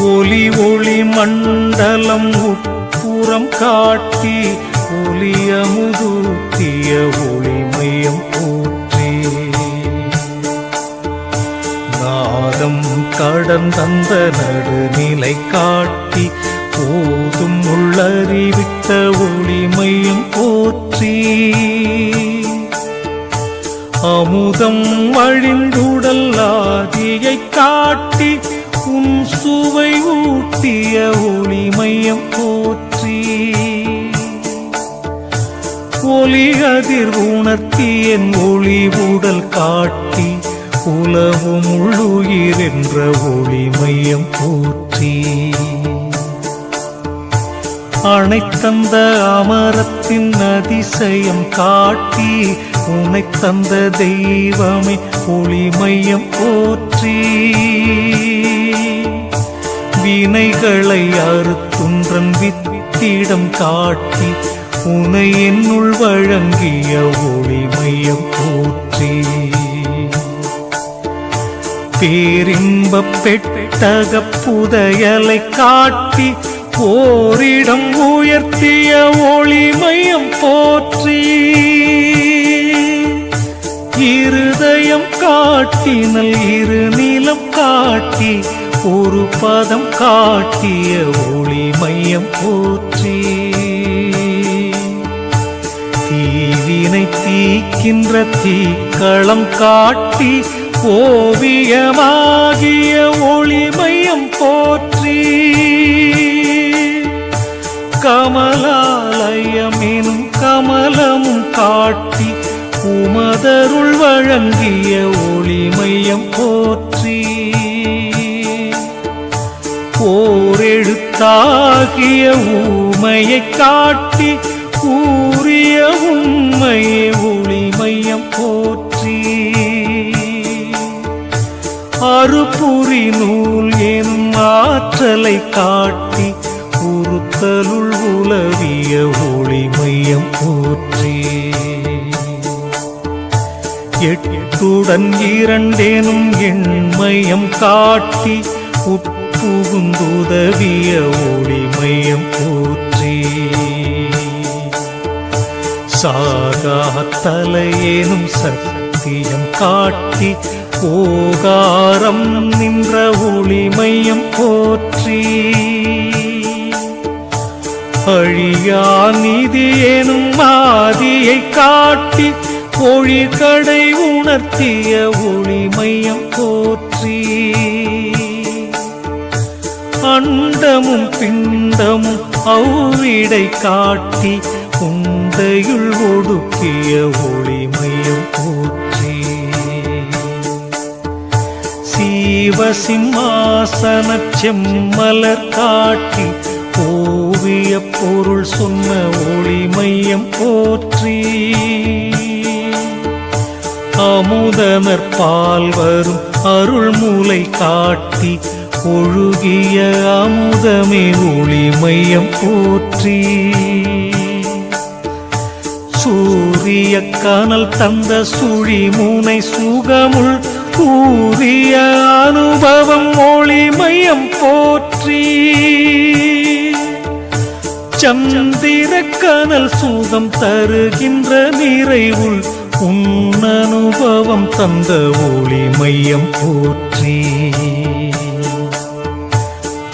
ஒலி ஒளி மண்டலம் உட்புறம் காட்டி ஒலியமுதூட்டிய ஒளிமயம் போற்றி. நாதம் கடந்தந்த நடுநிலை காட்டி போதும் உள்ளறிவித்த ஒளிமயம் போற்றி. அமுதம் வழிந்துடல் ஆதியை காட்டி உன் ஊட்டிய ஒளிமையம் போற்றி. ஒளி அதிர் உணர்த்தி என் ஒளி உடல் காட்டி உலவும் உள்ளுயிர் என்ற ஒளிமையம் போற்றி. அணைத்தந்த அமரத்தின் அதிசயம் காட்டி உனை தந்த தெய்வமே ஒளிமையம் போற்றி. வினைகளை அறுத்துன்றன் வித்திடம் காட்டி உனை என்னுள் வழங்கிய ஒளிமையம் போற்றி. பேரின்ப பெட்டக புதையலை காட்டி போரிடம் உயர்த்திய ஒளிமயம் போற்றி. இருதயம் காட்டினல் இருநிலம் காட்டி ஒரு பதம் காட்டிய ஒளி மையம் போற்றி. தீவினை தீக்கின்ற தீக்களம் காட்டி ஓவியமாகிய ஒளி மையம் போற்றி. கமலாலயம் எனும் கமலமும் காட்டி உமதருள் வழங்கிய ஒளிமயம் போற்றி. ஓரெழுத்தாகிய ஊமையை காட்டி கூறிய உண்மையை ஒளிமையம் போற்றி. அறுபுரி நூல் என் ஆற்றலை காட்டி உறுத்தலுள் உலவிய ஒளிமையம் போற்றி. எட்டுடன் இரண்டேனும் எண்மயம் காட்டி உட் புகுந்துதவிய உட்புகுந்துதவிய ஒளிமையம் போற்றி. சாகா தலையேனும் சத்தியம் காட்டி போகாரம் நின்ற ஒளி மையம் போற்றி. அழியா நிதி எனும் மாதியை காட்டி பொழிகடை உணர்த்திய ஒளி மையம் போற்றி. அண்டமும் பிண்டமும் அவ்விடை காட்டி உந்தையுள் ஒடுக்கிய ஒளிமையும் போற்றி சீவசிம்மாசன செம்மலர் காட்டி ஓவிய பொருள் சொன்ன ஒளிமையம் போற்றி அமுதமர் பால் வரும் அருள்மூலை காட்டி ஒழுகிய அமுதமே ஒளி மையம் போற்றி. சூரிய கனல் தந்த சுழி மூனை சுகமுள் கூறிய அனுபவம் ஒளி மையம் போற்றி. சந்திர கனல் சுகம் தருகின்ற நிறைவுள் உன் அனுபவம் தந்த ஒளி மையம் போற்றி.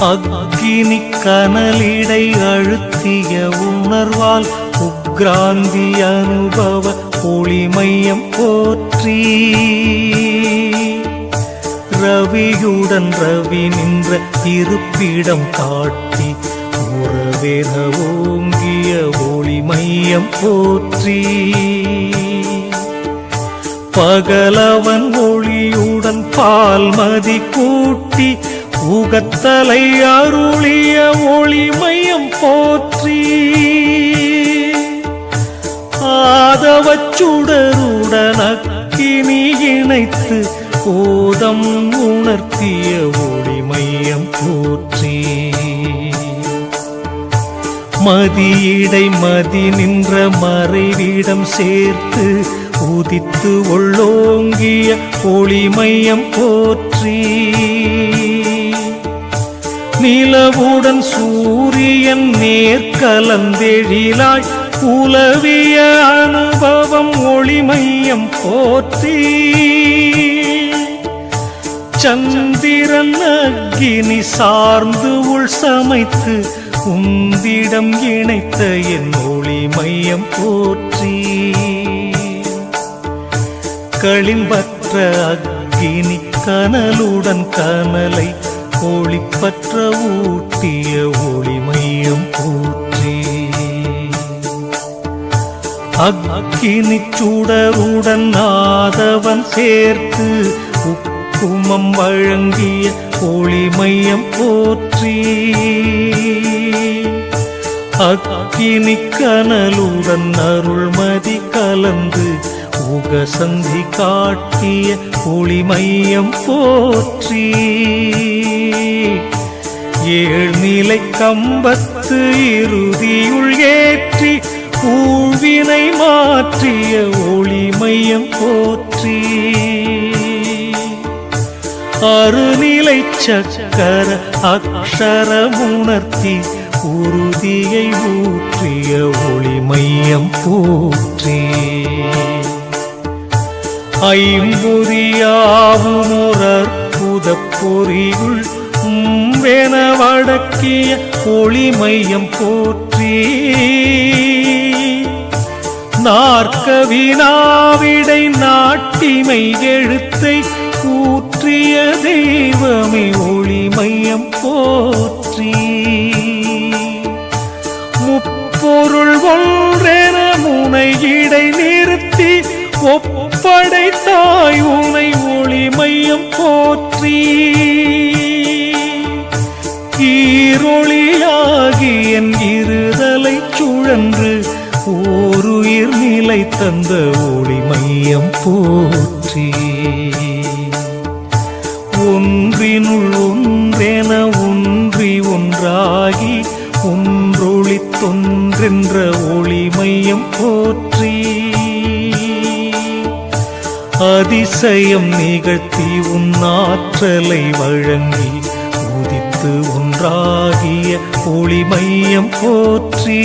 அக்கினி கனலிடை அழுத்திய உணர்வால் உக்ராந்தி அனுபவ ஒளிமையம் போற்றி. ரவியுடன் ரவி நின்ற இருப்பிடம் காட்டி உறவேத ஓங்கிய ஒளிமையம் போற்றி. பகலவன் ஒளியுடன் பால்மதி கூட்டி உகத்தலை அருளிய ஒளிமயம் போற்றி ஆதவச்சுடருடன் அக்கினி இணைத்து ஓதம் உணர்த்திய ஒளிமையம் போற்றி. மதியிடை மதி நின்ற மறைவிடம் சேர்த்து உதித்து ஒள்ளோங்கிய ஒளிமையம் போற்றி. நிலவுடன் சூரியன் நேர்கலந்தெழிலாய் உலவிய அனுபவம் ஒளிமையம் போற்றி. சந்திரன் அக்கினி சார்ந்து உள் சமைத்து உந்திடம் இணைத்த என் ஒளிமையம் போற்றி. களிம்பற்ற அக்கினி கனலுடன் கனலை ஒளிப்பற்ற ஊட்டிய ஒளிமையும் போற்றி அக்கினி சுடருடன் நாதவன் சேர்த்து உப்புமம் வழங்கிய ஒளிமையம் போற்றி அக்கினி கனலுடன் அருள்மதி கலந்து முகசந்தி காட்டிய ஒளிமையம் போற்றி. ஏழ்நிலை கம்பத்து இறுதியுள் ஏற்றி பூவினை மாற்றிய ஒளிமையம் போற்றி. அருநிலை சக்கர அக்ஷரமுணர்த்தி உறுதியை ஊற்றிய ஒளிமையம் போற்றி. ஐம்பொறியாவுமொரற்புத பொறியுள் உம்வென வடக்கிய ஒளிமையம் போற்றி. நாற்கவினாவிடை நாட்டிமை எழுத்தை கூற்றிய தெய்வமே ஒளிமையம் போற்றி. முப்பொருள் ஒன்றென முனையிடை நிறுத்தி ஒப்ப படைத்தாய் உனை ஒளி மையம் போற்றி. ஈரொளியாகி என் இருதலை சுழன்று ஓருயிர் நிலை தந்த ஒளி மையம் போற்றி. ஒன்றினுள் ஒன்றென ஒன்றி ஒன்றாகி ஒன்றொளி தொன்றென்ற ஒளி மையம் போற்றி. அதிசயம் நிகழ்த்தி உன் ஆற்றலை வழங்கி உதித்து ஒன்றாகிய ஒளிமையம் போற்றி.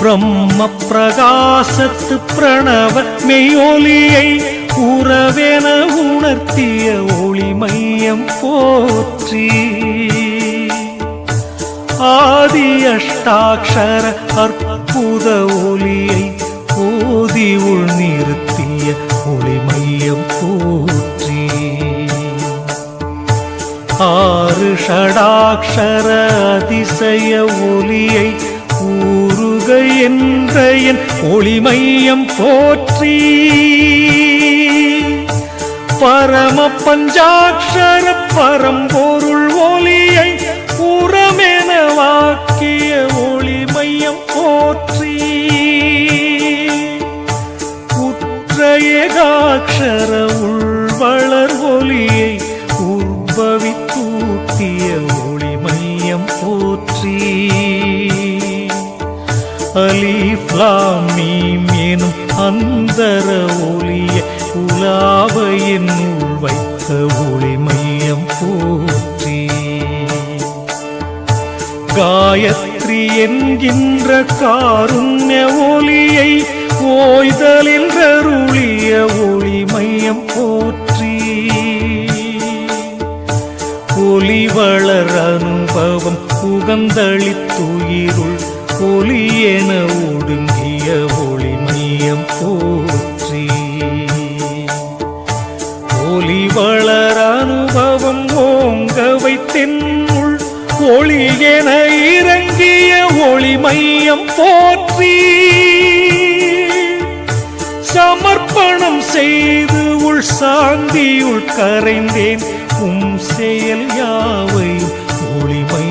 பிரம்ம பிரகாசத்து பிரணவ மெய்யொலியை உறவென உணர்த்திய ஒளிமையம் போற்றி. ஆதி அஷ்டாட்சர அற்புத ஒலியை ஓதி உள் நிறுத்திய ஒளிமையம் போற்றி. ஆறு ஷடாட்சர அதிசய ஒலியை ஊருக என்ற என் ஒளி மையம் போற்றி. பரம பஞ்சாட்சர பரம்பொருள் ஒலியை என்னுள் வைத்த ஒளி மையம் போற்றி. காயத்ரி என்கின்ற காருண்ய ஒளியை ஓய்தலில் ஒளி மையம் போற்றி. ஒளி வளர் அனுபவம் புகந்தளித்துயிருள் ஒளி என ஒடுங்கிய ஒளி மையம் போற்றி. வளர அனுபவம் ஓங்க வைத்தென்னுள் ஒளி என இறங்கிய ஒளி மையம் போற்றி. சமர்ப்பணம் செய்து உள் சாந்தியுள் கரைந்தேன். உம் செயல் யாவை ஒளிமை